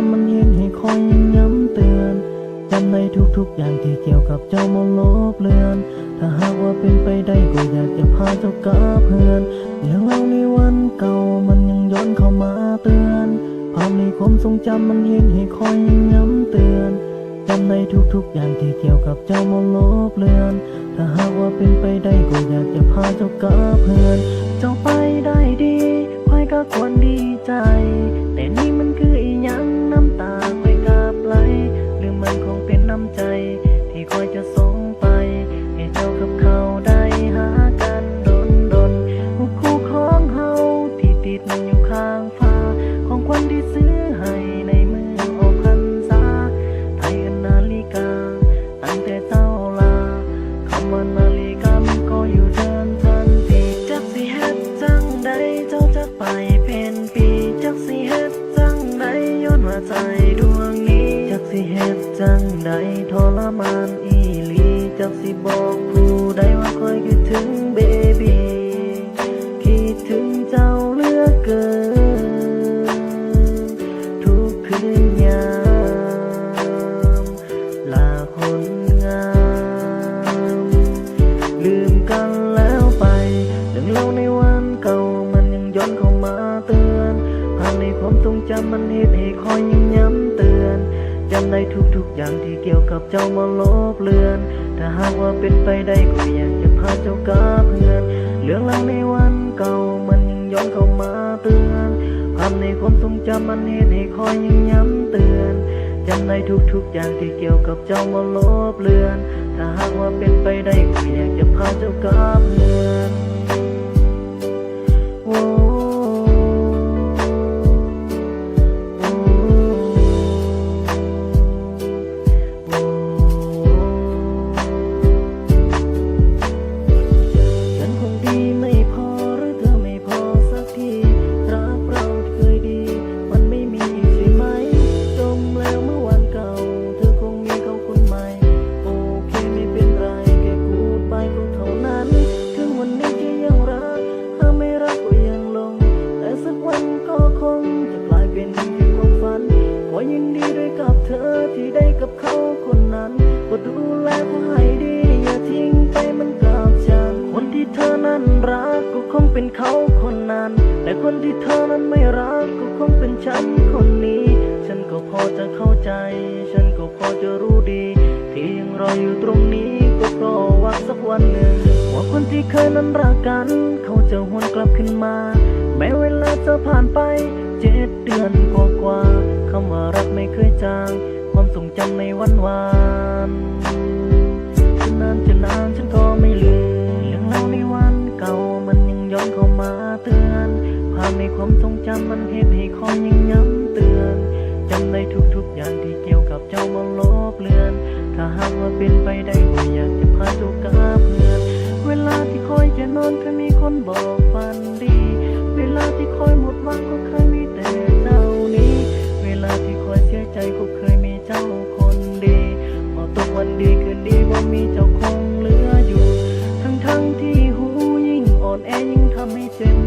จำมันเห็นให้คงย้ำเตือนจำในทุกๆอย่างที่เกี่ยวกับเจ้ามาลบเลือน ถ้าหากว่าเป็นไปได้ก็อยากจะพาเจ้ากลับเพื่อนเรื่องเล่าในวันเก่ามันยังย้อนเข้ามาเตือนภาพในความทรงจำมันเห็นให้คอยย้ำเตือนจำในทุกๆอย่างที่เกี่ยวกับเจ้ามาลบเลือน ถ้าหากว่าเป็นไปได้ก็อยากจะพาเจ้ากลับเพื่อน เจ้าไปได้ดีค่อยก็ควรดีใจ แต่นี่ จังใดทรมานอีหลีจักสิบอกผู้ใดว่าคอยคิดถึงเบบีคิดถึงเจ้าเลือเกิน ทุกคืนยามลาคนงาม ลืมกันแล้วไปเรื่องเล่าในวันเก่ามันยังย้อนเข้ามาเตือนภาพในความทรงจำมันเหตุให้คอยยังย้ำเตือน จำได้ทุกๆอย่างที่เกี่ยวกับเจ้ามาลบเลือน ถ้าหากว่าเป็นไปได้ก็อยากจะพาเจ้ากลับเพื่อน เรื่องราวในวันเก่ามันยังย้อนเข้ามาเตือนภาพในความทรงจำมันเหตุให้คอยยังย้ำเตือนจำได้ทุกๆอย่างที่เกี่ยวกับเจ้ามาลบเลือน ถ้าหากว่าเป็นไปได้ก็อยากจะพาเจ้ากลับเมือง ขอยินดีด้วยกับเธอที่ได้กับเขาคนนั้นก็ดูแลเขาให้ดี อย่าทิ้งไปมันกับฉัน คนที่เธอนั้นรักก็คงเป็นเขาคนนั้น แต่คนที่เธอนั้นไม่รักก็คงเป็นฉันคนนี้ ฉันก็พอจะเข้าใจ ฉันก็พอจะรู้ดี ที่ยังรออยู่ตรงนี้ก็เพราะว่าสักวันหนึ่งว่าคนที่เคยนั้นรักกัน เขาจะหวนกลับขึ้นมาแม้เวลา จะผ่านไปเจ็ดเดือนกว่ากว่าๆคำว่ารักไม่เคยจาง ความทรงจำในวันวานจะนานจะนานฉันก็ไม่ลืมเรื่องเล่าในวันเก่ามันยังย้อนเข้ามาเตือนภาพในความทรงจำมันเหตุให้คอยยังย้ำเตือนจำได้ทุกๆอย่างที่เกี่ยวกับเจ้ามาลบเลือน ถ้าหากว่าเป็นไปได้ก็อยากจะพาเจ้ากลับเพื่อน เวลาที่คอยจะนอนเคยมีคนบอก คอยเสียใจก็เคยมีเจ้าคนดีพอตกวันดีคืนดีว่ามีเจ้าคงเหลืออยู่ ทั้งทั้งที่หูยิ่งอ่อนแอยิ่งทำให้เจ็บ